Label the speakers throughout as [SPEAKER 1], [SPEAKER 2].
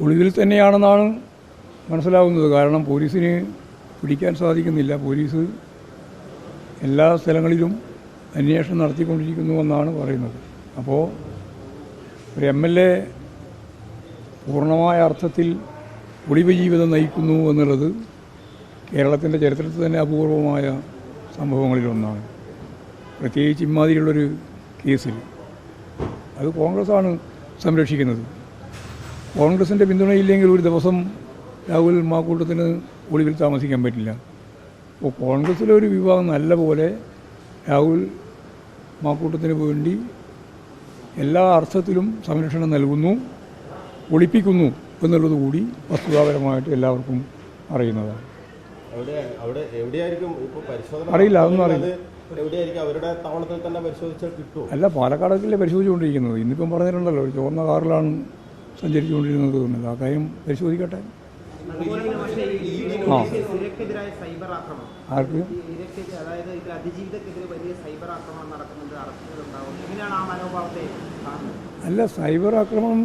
[SPEAKER 1] ഒളിവിൽ തന്നെയാണെന്നാണ് മനസ്സിലാവുന്നത്. കാരണം പോലീസിന് പിടിക്കാൻ സാധിക്കുന്നില്ല. പോലീസ് എല്ലാ സ്ഥലങ്ങളിലും അന്വേഷണം നടത്തിക്കൊണ്ടിരിക്കുന്നുവെന്നാണ് പറയുന്നത്. അപ്പോൾ ഒരു എം എൽ എ പൂർണമായ അർത്ഥത്തിൽ ഒളിവ് ജീവിതം നയിക്കുന്നു എന്നുള്ളത് കേരളത്തിന്റെ ചരിത്രത്തിൽ തന്നെ അപൂർവമായ സംഭവങ്ങളിലൊന്നാണ്. പ്രത്യേകിച്ച് ഇമാതിരിയുള്ളൊരു കേസിൽ. അത് കോൺഗ്രസ്സാണ് സംരക്ഷിക്കുന്നത്. കോൺഗ്രസിന്റെ പിന്തുണയില്ലെങ്കിൽ ഒരു ദിവസം രാഹുൽ മാക്കൂട്ടത്തിന് ഒളിവിൽ താമസിക്കാൻ പറ്റില്ല. അപ്പോൾ കോൺഗ്രസ്സിലെ ഒരു വിഭാഗം നല്ല പോലെ രാഹുൽ മാക്കൂട്ടത്തിന് വേണ്ടി എല്ലാ അർത്ഥത്തിലും സംരക്ഷണം നൽകുന്നു ഒളിപ്പിക്കുന്നു എന്നുള്ളത് കൂടി വസ്തുതാപരമായിട്ട് എല്ലാവർക്കും അറിയുന്നതാണ്. അറിയില്ല, അതൊന്നും അറിയില്ല. അല്ല പാലക്കാടൊക്കെ പരിശോധിച്ചുകൊണ്ടിരിക്കുന്നത്? ഇന്നിപ്പം പറഞ്ഞിട്ടുണ്ടല്ലോ ചുവന്ന കാറിലാണ് സഞ്ചരിച്ചുകൊണ്ടിരുന്നത് തോന്നുന്നത് ആ കാര്യം പരിശോധിക്കട്ടെ. ആ. ആർക്ക് അല്ല സൈബർ ആക്രമണം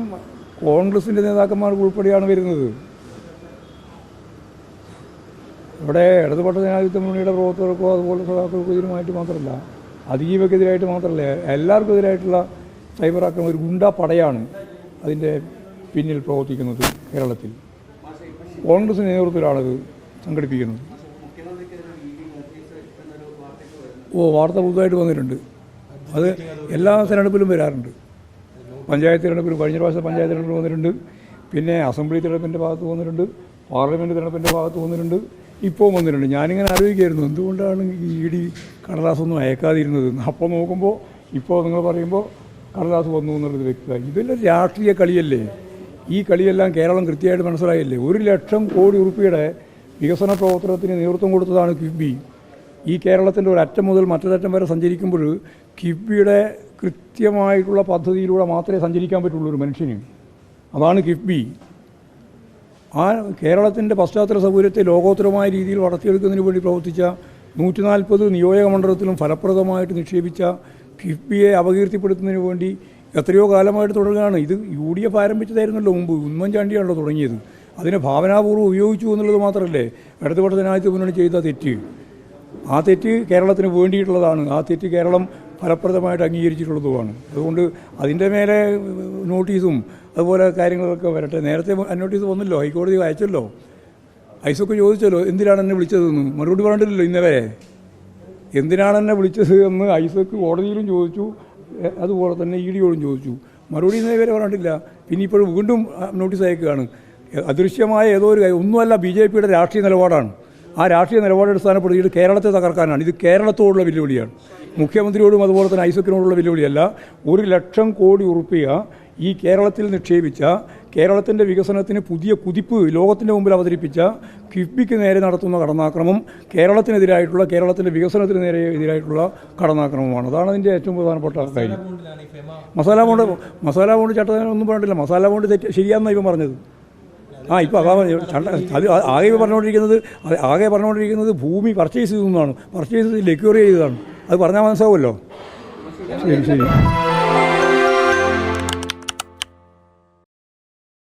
[SPEAKER 1] കോൺഗ്രസിന്റെ നേതാക്കന്മാർക്ക് ഉൾപ്പെടെയാണ് വരുന്നത്. ഇവിടെ ഇടതുപക്ഷ ജനാധിപത്യ മുന്നണിയുടെ പ്രവർത്തകർക്കോ അതുപോലെ സഖാക്കൾക്കോ ഇതിനുമായിട്ട് മാത്രമല്ല അതിജീവക്കെതിരായിട്ട് മാത്രമല്ല എല്ലാവർക്കും എതിരായിട്ടുള്ള സൈബർ ആക്രമണം ഒരു ഗുണ്ട പടയാണ് അതിന്റെ പിന്നിൽ പ്രവർത്തിക്കുന്നത് കേരളത്തിൽ. കോൺഗ്രസ് നേതൃത്വത്തിലാണത് സംഘടിപ്പിക്കുന്നത് ഓ വാർത്ത പുതുതായിട്ട് വന്നിട്ടുണ്ട്. അത് എല്ലാ തെരഞ്ഞെടുപ്പിലും വരാറുണ്ട്. പഞ്ചായത്ത് തെരഞ്ഞെടുപ്പിൽ കഴിഞ്ഞ പ്രാവശ്യം പഞ്ചായത്ത് തെരഞ്ഞെടുപ്പിൽ വന്നിട്ടുണ്ട്. പിന്നെ അസംബ്ലി തെരഞ്ഞെടുപ്പിന്റെ ഭാഗത്ത് വന്നിട്ടുണ്ട്. പാർലമെന്റ് തെരഞ്ഞെടുപ്പിന്റെ ഭാഗത്ത് വന്നിട്ടുണ്ട്. ഇപ്പോൾ വന്നിട്ടുണ്ട്. ഞാനിങ്ങനെ ആലോചിക്കായിരുന്നു എന്തുകൊണ്ടാണ് ഈ ഇ ഡി കടലാസൊന്നും അയക്കാതിരുന്നത്? അപ്പോൾ നോക്കുമ്പോൾ ഇപ്പോൾ നിങ്ങൾ പറയുമ്പോൾ കടലാസ് വന്നു എന്നുള്ളത് വ്യക്തമായി ഇതെല്ലാം രാഷ്ട്രീയ കളിയല്ലേ? ഈ കളിയെല്ലാം കേരളം കൃത്യമായിട്ട് മനസ്സിലായില്ലേ? ഒരു ലക്ഷം കോടി ഉറുപ്പിയുടെ വികസന പ്രവർത്തനത്തിന് നേതൃത്വം കൊടുത്തതാണ് കിഫ്ബി. ഈ കേരളത്തിന്റെ ഒരു അറ്റം മുതൽ മറ്റൊരറ്റം വരെ സഞ്ചരിക്കുമ്പോൾ കിഫ്ബിയുടെ കൃത്യമായിട്ടുള്ള പദ്ധതിയിലൂടെ മാത്രമേ സഞ്ചരിക്കാൻ പറ്റുള്ളൂ ഒരു മനുഷ്യന്. അതാണ് കിഫ്ബി. ആ കേരളത്തിന്റെ പശ്ചാത്തല സൗകര്യത്തെ ലോകോത്തരമായ രീതിയിൽ വളർത്തിയെടുക്കുന്നതിന് വേണ്ടി പ്രവർത്തിച്ച നൂറ്റി നാൽപ്പത് നിയോജക മണ്ഡലത്തിലും ഫലപ്രദമായിട്ട് നിക്ഷേപിച്ച കിഫ്ബിയെ അപകീർത്തിപ്പെടുത്തുന്നതിന് വേണ്ടി എത്രയോ കാലമായിട്ട് തുടരുകയാണ്. ഇത് യു ഡി എഫ് ആരംഭിച്ചതായിരുന്നല്ലോ മുമ്പ്. ഉമ്മൻചാണ്ടിയാണല്ലോ തുടങ്ങിയത്. അതിനെ ഭാവനാപൂർവം ഉപയോഗിച്ചു എന്നുള്ളത് മാത്രമല്ലേ ഇടതുപക്ഷ ജനാധിപത്യ മുന്നണി ചെയ്ത തെറ്റ്. ആ തെറ്റ് കേരളത്തിന് വേണ്ടിയിട്ടുള്ളതാണ്. ആ തെറ്റ് കേരളം ഫലപ്രദമായിട്ട് അംഗീകരിച്ചിട്ടുള്ളതുമാണ്. അതുകൊണ്ട് അതിന്റെ മേലെ നോട്ടീസും അതുപോലെ കാര്യങ്ങളൊക്കെ വരട്ടെ. നേരത്തെ നോട്ടീസ് വന്നല്ലോ. ഹൈക്കോടതി അയച്ചല്ലോ. ഐസൊക്കെ ചോദിച്ചല്ലോ എന്തിനാണ് എന്നെ വിളിച്ചതെന്ന്? മറുപടി പറഞ്ഞിട്ടില്ലല്ലോ ഇന്നേ വരെ എന്തിനാണ് എന്നെ വിളിച്ചത് എന്ന് ഐസക്ക് കോടതിയിലും ചോദിച്ചു. അതുപോലെ തന്നെ ഇ ഡിയോടും ചോദിച്ചു. മറുപടി ഇന്നേ വരെ പറഞ്ഞിട്ടില്ല. പിന്നെ ഇപ്പോഴും വീണ്ടും നോട്ടീസ് അയക്കുകയാണ്. അദൃശ്യമായ ഏതോ ഒരു ഒന്നുമല്ല ബി ജെ പിയുടെ രാഷ്ട്രീയ നിലപാടാണ്. ആ രാഷ്ട്രീയ നിലപാട് ഇത് കേരളത്തെ തകർക്കാനാണ്. ഇത് കേരളത്തോടുള്ള വെല്ലുവിളിയാണ്. മുഖ്യമന്ത്രിയോടും അതുപോലെ തന്നെ ഐസക്കിനോടുള്ള വെല്ലുവിളിയല്ല. ഒരു ലക്ഷം കോടി ഉറുപ്പിക ഈ കേരളത്തിൽ നിക്ഷേപിച്ച കേരളത്തിന്റെ വികസനത്തിന് പുതിയ കുതിപ്പ് ലോകത്തിന്റെ മുമ്പിൽ അവതരിപ്പിച്ച കിഫ്ബിക്ക് നേരെ നടത്തുന്ന കടന്നാക്രമം കേരളത്തിനെതിരായിട്ടുള്ള കേരളത്തിന്റെ വികസനത്തിന് നേരെ എതിരായിട്ടുള്ള കടന്നാക്രമമാണ്. അതാണ് അതിന്റെ ഏറ്റവും പ്രധാനപ്പെട്ട കാര്യം. മസാല ബോണ്ട് മസാല ബോണ്ട് ചട്ടം ഒന്നും പറഞ്ഞിട്ടില്ല. മസാല ബോണ്ട് തെറ്റ് ശരിയാണെന്നാണ് ഇപ്പം പറഞ്ഞത്. ആ ഇപ്പോൾ അതാ പറഞ്ഞത്. ചട്ട അത് ആകെ പറഞ്ഞുകൊണ്ടിരിക്കുന്നത് ആകെ പറഞ്ഞുകൊണ്ടിരിക്കുന്നത് ഭൂമി പർച്ചേസ് ചെയ്തു എന്നാണ് പർച്ചേസ് ലെക്യൂർ ചെയ്തതാണ്. അത് പറഞ്ഞാൽ മനസ്സിലാവുമല്ലോ? ശരി ശരി.